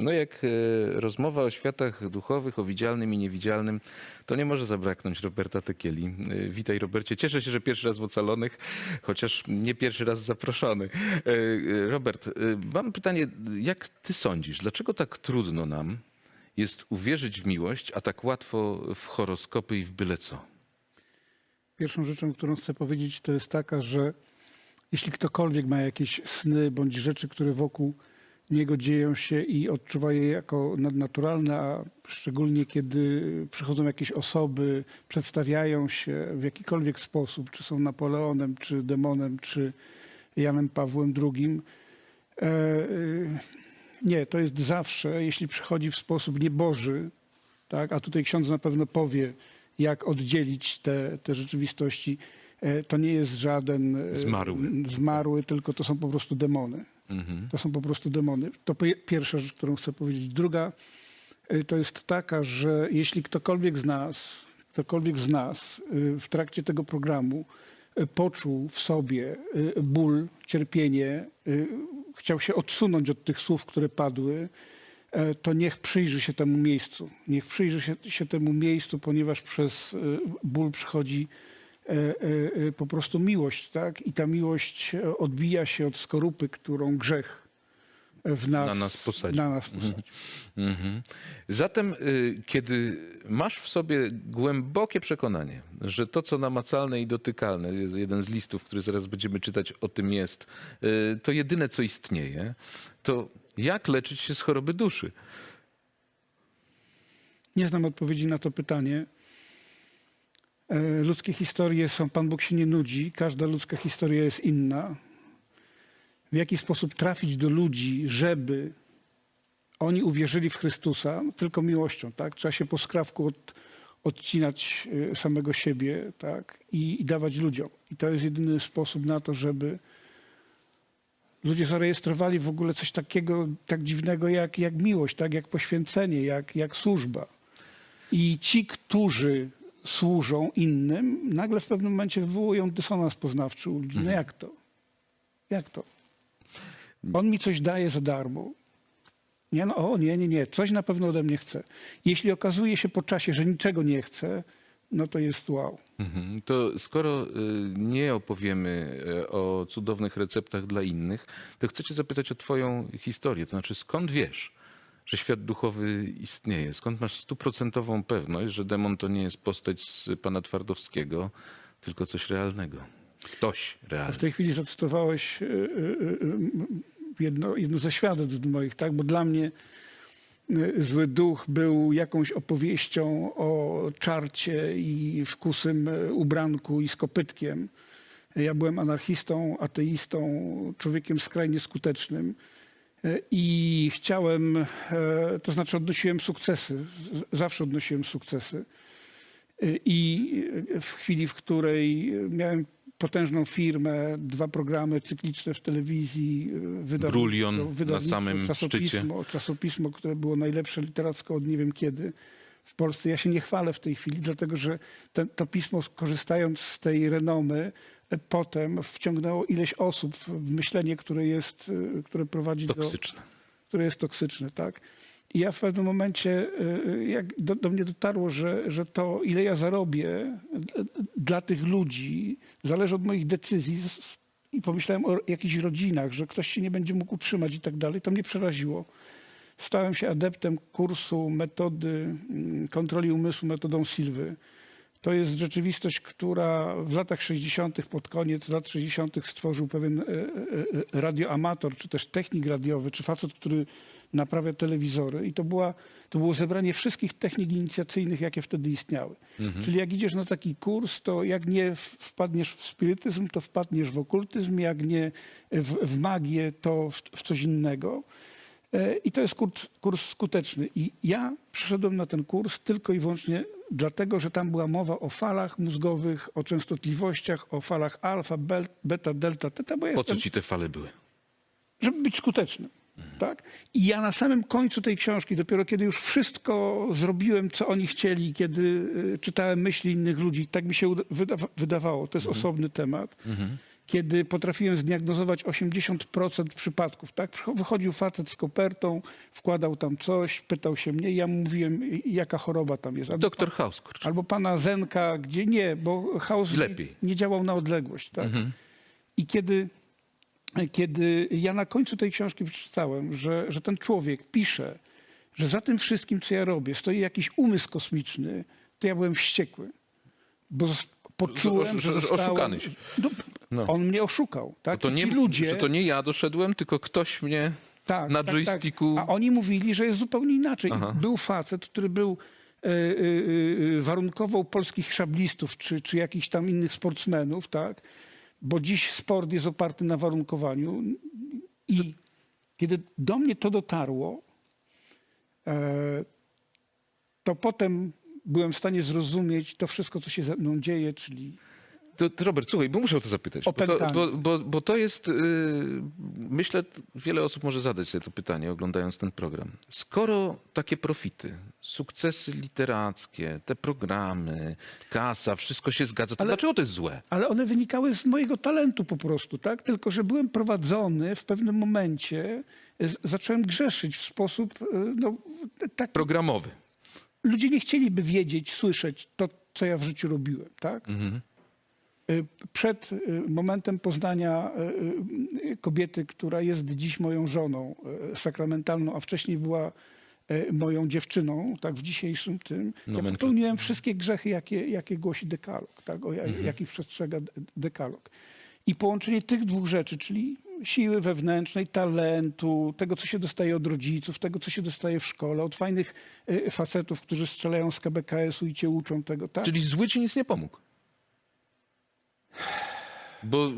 No jak e, rozmowa o światach duchowych, o widzialnym i niewidzialnym, to nie może zabraknąć Roberta Tekieli. E, Witaj Robercie, cieszę się, że pierwszy raz w Ocalonych, chociaż nie pierwszy raz zaproszony. E, Robert, mam pytanie, jak ty sądzisz, dlaczego tak trudno nam jest uwierzyć w miłość, a tak łatwo w horoskopy i w byle co? Pierwszą rzeczą, którą chcę powiedzieć, to jest taka, że jeśli ktokolwiek ma jakieś sny bądź rzeczy, które wokół niego dzieją się i odczuwa je jako nadnaturalne, a szczególnie kiedy przychodzą jakieś osoby, przedstawiają się w jakikolwiek sposób, czy są Napoleonem, czy demonem, czy Janem Pawłem II, e, e, nie, to jest zawsze, jeśli przychodzi w sposób nieboży, tak, a tutaj ksiądz na pewno powie, jak oddzielić te, te rzeczywistości, e, to nie jest żaden Zmarły. zmarły, tylko to są po prostu demony. Mhm. To są po prostu demony. To pie- pierwsza rzecz, którą chcę powiedzieć. Druga y, to jest taka, że jeśli ktokolwiek z nas, ktokolwiek z nas y, w trakcie tego programu y, poczuł w sobie ból, cierpienie, chciał się odsunąć od tych słów, które padły, to niech przyjrzy się temu miejscu. Niech przyjrzy się, się temu miejscu, ponieważ przez ból przychodzi po prostu miłość, tak? I ta miłość e, odbija się od skorupy, którą grzech w nas, Na nas posadził. Na nas posadził. Mhm. Zatem, y, kiedy masz w sobie głębokie przekonanie, że to, co namacalne i dotykalne, jest jeden z listów, który zaraz będziemy czytać, o tym jest, to jedyne, co istnieje, to jak leczyć się z choroby duszy? Nie znam odpowiedzi na to pytanie. E, Ludzkie historie są, Pan Bóg się nie nudzi, każda ludzka historia jest inna. W jaki sposób trafić do ludzi, żeby oni uwierzyli w Chrystusa? No, tylko miłością, tak? Trzeba się po skrawku od, odcinać e, samego siebie, tak? I, I dawać ludziom. I to jest jedyny sposób na to, żeby ludzie zarejestrowali w ogóle coś takiego, tak dziwnego jak, jak miłość, tak? Jak poświęcenie, jak, jak służba. I ci, którzy służą innym, nagle w pewnym momencie wywołują dysonans poznawczy u ludzi. No jak to? Jak to? On mi coś daje za darmo. Nie, no, o, nie, nie, nie, coś na pewno ode mnie chce. Jeśli okazuje się po czasie, że niczego nie chce, no to jest wow. Mhm. To skoro y, nie opowiemy y, o cudownych receptach dla innych, to chcę cię zapytać o twoją historię. To znaczy, skąd wiesz, że świat duchowy istnieje? Skąd masz stuprocentową pewność, że demon to nie jest postać z pana Twardowskiego, tylko coś realnego? Ktoś A w realny. tej chwili zacytowałeś y, y, y, jedno, jedno ze świadectw moich, tak? Bo dla mnie Zły Duch był jakąś opowieścią o czarcie i w kusym y, ubranku i z kopytkiem. Ja byłem anarchistą, ateistą, człowiekiem skrajnie skutecznym. Y, I chciałem, e, to znaczy odnosiłem sukcesy, zawsze odnosiłem sukcesy. I w chwili, w której miałem potężną firmę, dwa programy cykliczne w telewizji, wydawnictwo, Brulion na wydawnictwo, samym czasopismo, czasopismo, które było najlepsze literacko od nie wiem kiedy w Polsce. Ja się nie chwalę w tej chwili, dlatego że ten, to pismo, korzystając z tej renomy, e, potem wciągnęło ileś osób w myślenie, które jest, e, które prowadzi do Toksyczne. które jest toksyczne, tak? I ja w pewnym momencie, y, jak do, do mnie dotarło, że, że to, ile ja zarobię dla tych ludzi, zależy od moich decyzji. I pomyślałem o jakichś rodzinach, że ktoś się nie będzie mógł utrzymać i tak dalej. To mnie przeraziło. Stałem się adeptem kursu metody mm, kontroli umysłu metodą Silwy. To jest rzeczywistość, która w latach 60., pod koniec lat 60. stworzył pewien e, e, e, radioamator, czy też technik radiowy, czy facet, który naprawia telewizory. I to, była, to było zebranie wszystkich technik inicjacyjnych, jakie wtedy istniały. Czyli jak idziesz na taki kurs, to jak nie wpadniesz w spirytyzm, to wpadniesz w okultyzm, jak nie w, w magię, to w, w coś innego. E, I to jest kurs, kurs skuteczny. I ja przyszedłem na ten kurs tylko i wyłącznie dlatego, że tam była mowa o falach mózgowych, o częstotliwościach, o falach alfa, beta, delta, teta, bo ja Po co jestem, ci te fale były? żeby być skutecznym. Tak? I ja na samym końcu tej książki, dopiero kiedy już wszystko zrobiłem, co oni chcieli, kiedy y, czytałem myśli innych ludzi, tak mi się uda- wydawa- wydawało, to jest osobny temat. Kiedy potrafiłem zdiagnozować 80% przypadków. Tak? Wychodził facet z kopertą, wkładał tam coś, pytał się mnie, ja mówiłem, jaka choroba tam jest. Albo, Doktor House, kurczę. albo pana Zenka, gdzie nie, bo chaos nie, nie działał na odległość. Tak? I kiedy, kiedy ja na końcu tej książki przeczytałem, że, że ten człowiek pisze, że za tym wszystkim, co ja robię, stoi jakiś umysł kosmiczny, to ja byłem wściekły. Bo poczułem, że zostałem... oszukany się. No, No. On mnie oszukał. Tak? To nie, Ci ludzie... że to nie ja doszedłem, tylko ktoś mnie Tak, na tak, tak. joysticku... A oni mówili, że jest zupełnie inaczej. Aha. Był facet, który był e, e, e, warunkował polskich szablistów czy, czy jakichś tam innych sportsmenów, tak? Bo dziś sport jest oparty na warunkowaniu. I kiedy do mnie to dotarło, to potem byłem w stanie zrozumieć to wszystko, co się ze mną dzieje, czyli To, to Robert, słuchaj, bo muszę o to zapytać. Bo to, bo, bo, bo to jest, yy, myślę, wiele osób może zadać sobie to pytanie, oglądając ten program. Skoro takie profity, sukcesy literackie, te programy, kasa, wszystko się zgadza, to Ale- dlaczego to jest złe? Ale one wynikały z mojego talentu po prostu, tak? Tylko, że byłem prowadzony w pewnym momencie, z, zacząłem grzeszyć w sposób, e, no, tak. Programowy. Ludzie nie chcieliby wiedzieć, słyszeć to, co ja w życiu robiłem, tak? Mhm. E, Przed e, momentem poznania e, kobiety, która jest dziś moją żoną sakramentalną, a wcześniej była moją dziewczyną, tak w dzisiejszym tym, ja Nomenklatura. popełniłem wszystkie grzechy, jakie, jakie głosi dekalog, tak, o ja- jakich przestrzega de- dekalog. I połączenie tych dwóch rzeczy, czyli siły wewnętrznej, talentu, tego, co się dostaje od rodziców, tego, co się dostaje w szkole, od fajnych facetów, którzy strzelają z KBKS-u i cię uczą tego, tak? Czyli zły ci nic nie pomógł. Bo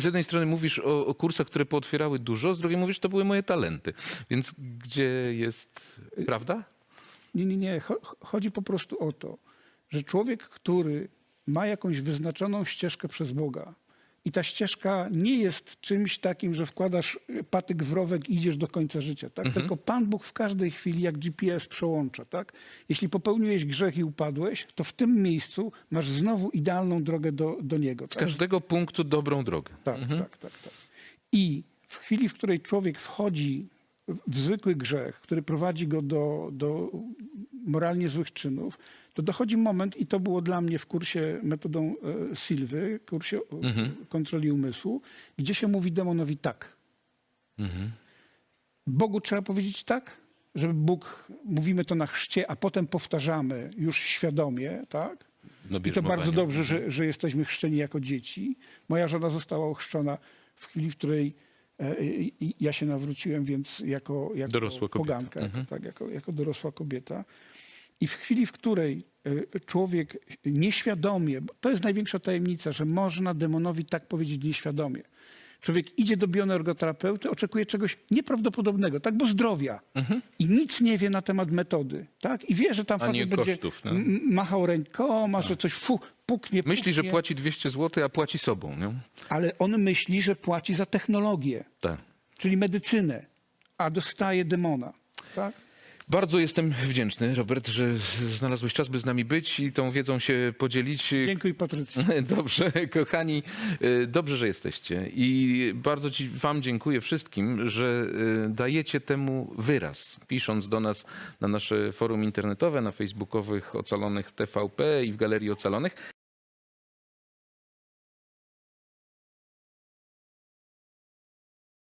z jednej strony mówisz o, o kursach, które pootwierały dużo, z drugiej mówisz, to były moje talenty. Więc gdzie jest prawda? Nie, nie, nie. Cho- cho- Chodzi po prostu o to, że człowiek, który ma jakąś wyznaczoną ścieżkę przez Boga i ta ścieżka nie jest czymś takim, że wkładasz patyk w rowek i idziesz do końca życia, tak? Tylko Pan Bóg w każdej chwili jak GPS przełącza, tak? Jeśli popełniłeś grzech i upadłeś, to w tym miejscu masz znowu idealną drogę do, do Niego. Z Tak? każdego punktu dobrą drogę. Tak, tak, tak, tak. I w chwili, w której człowiek wchodzi w- zwykły grzech, który prowadzi go do, do moralnie złych czynów, to dochodzi moment, i to było dla mnie w kursie metodą e, Silwy, kursie e, kontroli umysłu, gdzie się mówi demonowi tak. Bogu trzeba powiedzieć tak, żeby Bóg, mówimy to na chrzcie, a potem powtarzamy już świadomie, tak? No, I to bardzo dobrze, że, że jesteśmy chrzczeni jako dzieci. Moja żona została ochrzczona w chwili, w której ja się nawróciłem, więc jako, jako Dorosła poganka, jako, tak, jako, jako dorosła kobieta. I w chwili, w której e, człowiek nieświadomie, to jest największa tajemnica, że można demonowi tak powiedzieć nieświadomie. Człowiek idzie do bioenergoterapeuty, oczekuje czegoś nieprawdopodobnego, tak, bo zdrowia. I nic nie wie na temat metody, tak? I wie, że tam Mhm. A nie facet będzie kosztów, no. m- machał rękoma, że coś fu, puknie, Myśli, że puknie, płaci 200 zł, a płaci sobą. Nie? Ale on myśli, że płaci za technologię, Tak. czyli medycynę, a dostaje demona, tak? Bardzo jestem wdzięczny, Robert, że znalazłeś czas, by z nami być i tą wiedzą się podzielić. Dziękuję Patrycji. Dobrze, kochani, y, dobrze, że jesteście. I bardzo ci, Wam dziękuję wszystkim, że y, dajecie temu wyraz, pisząc do nas na nasze forum internetowe, na facebookowych Ocalonych TVP i w Galerii Ocalonych.